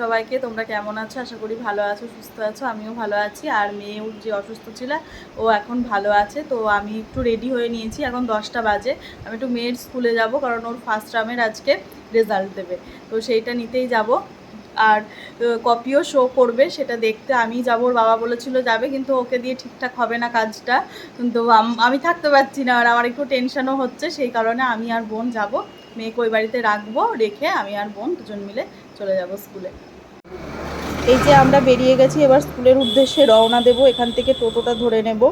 সবাইকে, তোমরা কেমন আছো? আশা করি ভালো আছো, সুস্থ আছো, আমিও ভালো আছি। আর মেয়েও যে অসুস্থ ছিল, ও এখন ভালো আছে। তো আমি একটু রেডি হয়ে নিয়েছি, এখন দশটা বাজে। আমি একটু মেয়ের স্কুলে যাব, কারণ ওর ফার্স্ট টার্মের আজকে রেজাল্ট দেবে। তো সেইটা নিতেই যাব। আর কপিও শো করবে, সেটা দেখতে আমি যাব। ওর বাবা বলেছিল যাবে, কিন্তু ওকে দিয়ে ঠিকঠাক হবে না কাজটা। কিন্তু আমি থাকতে পারছি না, আর আমার একটু টেনশনও হচ্ছে। সেই কারণে আমি আর বোন যাব। মেয়েকে ওই বাড়িতে রাখব, রেখে আমি আর বোন দুজন মিলে চলে যাব স্কুলে। এই যে আমরা বেরিয়ে গেছি, এবার স্কুলের উদ্দেশ্যে রওনা দেব। এখান থেকে টোটোটা ধরে নেব।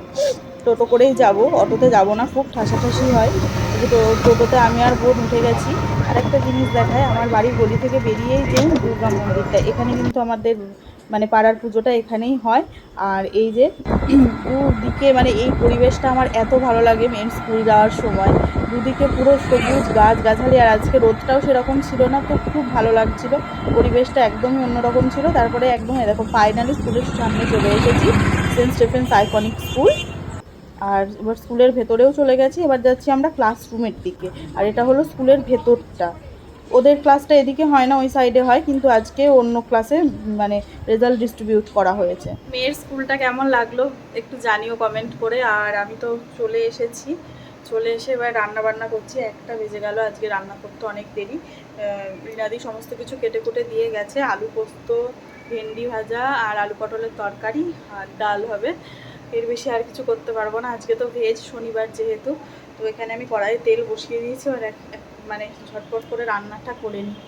টোটো করেই যাব। অটোতে যাব না, খুব ঠাসাঠাসি হয়। টোটোতে আমি আর বোন উঠে গেছি। আর একটা জিনিস দেখায়, আমার বাড়ির গলি থেকে বেরিয়েই যে দুর্গা মন্দিরটা। এখানে কিন্তু আমাদের মানে পাড়ার পুজোটা এখানেই হয়। আর এই যে দুদিকে মানে এই পরিবেশটা আমার এত ভালো লাগে মেন স্কুল যাওয়ার সময়। দুদিকে পুরো সবুজ গাছ গাছালি আর আজকে রোদটাও সেরকম ছিল না, তো খুব ভালো লাগছিল। পরিবেশটা একদমই অন্যরকম ছিল। তারপরে একদম এরকম ফাইনালি স্কুলের সামনে চলে এসেছি, সেন্ট স্টেফেন্স আইকনিক স্কুল আর এবার স্কুলের ভেতরেও চলে গেছি, এবার যাচ্ছি আমরা ক্লাসরুমের দিকে। আর এটা হলো স্কুলের ভেতরটা। ওদের ক্লাসটা এদিকে হয় না, ওই সাইডে হয়, কিন্তু আজকে অন্য ক্লাসে মানে রেজাল্ট ডিস্ট্রিবিউট করা হয়েছে। মেয়ের স্কুলটা কেমন লাগল? একটু জানিও কমেন্ট করে। আর আমি তো চলে এসেছি। চলে এসে এবার রান্না বান্না করছি। একটা বেজে গেল, আজকে রান্না করতে অনেক দেরি। রিনাদি সমস্ত কিছু কেটে কুটে দিয়ে গেছে। আলু পোস্ত, ভেন্ডি ভাজা আর আলু পটলের তরকারি আর ডাল হবে। এর বেশি আর কিছু করতে পারব না। আজকে তো ভেজ শনিবার যেহেতু, তো এখানে আমি কড়াইয়ে তেল বসিয়ে দিয়েছি। আর এক- মানে ঝটপট করে রান্নাটা করে নিই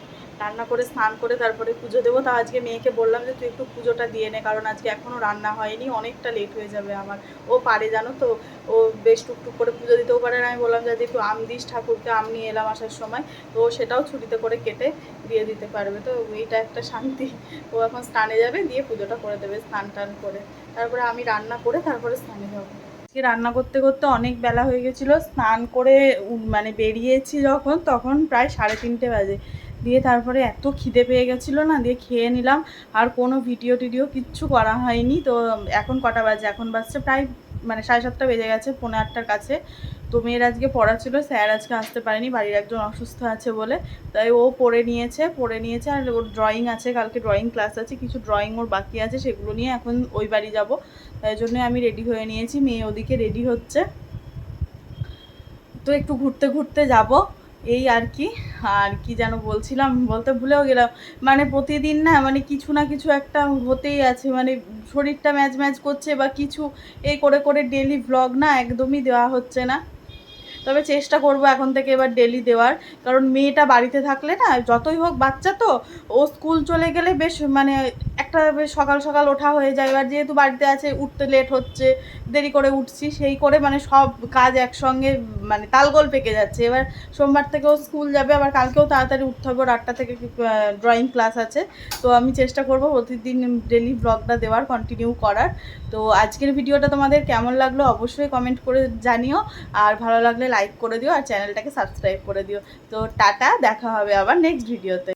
রান্না করে স্নান করে তারপরে পুজো দেবো। তা আজকে মেয়েকে বললাম যে, তুই একটু পুজোটা দিয়ে নে, কারণ আজকে এখনও রান্না হয়নি, অনেকটা লেট হয়ে যাবে আমার। ও পারে জানো তো, ও বেশ টুকটুক করে পুজো দিতেও পারে আমি বললাম যে একটু আম দিস ঠাকুরকে, আম নিয়ে এলাম আসার সময়। তো ও সেটাও ছুটিতে করে কেটে দিয়ে দিতে পারবে। তো এইটা একটা শান্তি। ও এখন স্নানে যাবে, দিয়ে পুজোটা করে দেবে স্নান টান করে। তারপরে আমি রান্না করে তারপরে স্নানে যাব। আজকে রান্না করতে করতে অনেক বেলা হয়ে গেছিল, স্নান করে মানে বেরিয়েছি যখন, তখন প্রায় সাড়ে তিনটে বাজে। দিয়ে তারপরে এত খিদে পেয়ে গেছিল না, দিয়ে খেয়ে নিলাম। আর কোনো ভিডিও টিডিও কিচ্ছু করা হয়নি। তো এখন কটা বাজে? এখন বাজছে প্রায় মানে সাড়ে সাতটা বেজে গেছে পনেরো আটটার কাছে। তো মেয়ের আজকে পড়া ছিল, স্যার আজকে আসতে পারেনি, বাড়ির একজন অসুস্থ আছে বলে। তাই ও পড়ে নিয়েছে পড়ে নিয়েছে, আর ওর ড্রয়িং আছে, কালকে ড্রয়িং ক্লাস আছে, কিছু ড্রয়িং ওর বাকি আছে, সেগুলো নিয়ে এখন ওই বাড়ি যাব। তাই জন্য আমি রেডি হয়ে নিয়েছি, মেয়ে ওদিকে রেডি হচ্ছে। তো একটু ঘুরতে ঘুরতে যাব, এই আর কি। আর কি যেন বলছিলাম, বলতে ভুলেও গেলাম। মানে প্রতিদিন না মানে কিছু না কিছু একটা হতেই আছে মানে শরীরটা ম্যাচ ম্যাচ করছে বা কিছু এই করে করে ডেলি ভ্লগ না একদমই দেওয়া হচ্ছে না। তবে চেষ্টা করব এখন থেকে এবার ডেলি দেওয়ার। কারণ মেয়েটা বাড়িতে থাকলে না, যতই হোক বাচ্চা তো, ও স্কুল চলে গেলে বেশ মানে একটা সকাল সকাল ওঠা হয়ে যায়। এবার যেহেতু বাড়িতে আছে, উঠতে লেট হচ্ছে, দেরি করে উঠছি, সেই করে মানে সব কাজ একসঙ্গে মানে তালগোল পেকে যাচ্ছে। এবার সোমবার থেকেও স্কুল যাবে, আবার কালকেও তাড়াতাড়ি উঠতে হবে। আটটা থেকে ড্রয়িং ক্লাস আছে। তো আমি চেষ্টা করব প্রতিদিন ডেলি ব্লগটা দেওয়ার কন্টিনিউ করার। তো আজকের ভিডিওটা তোমাদের কেমন লাগল অবশ্যই কমেন্ট করে জানিও। আর ভালো লাগলে লাইক করে দিও, আর চ্যানেলটাকে সাবস্ক্রাইব করে দিও। তো টাটা, দেখা হবে আবার নেক্সট ভিডিওতে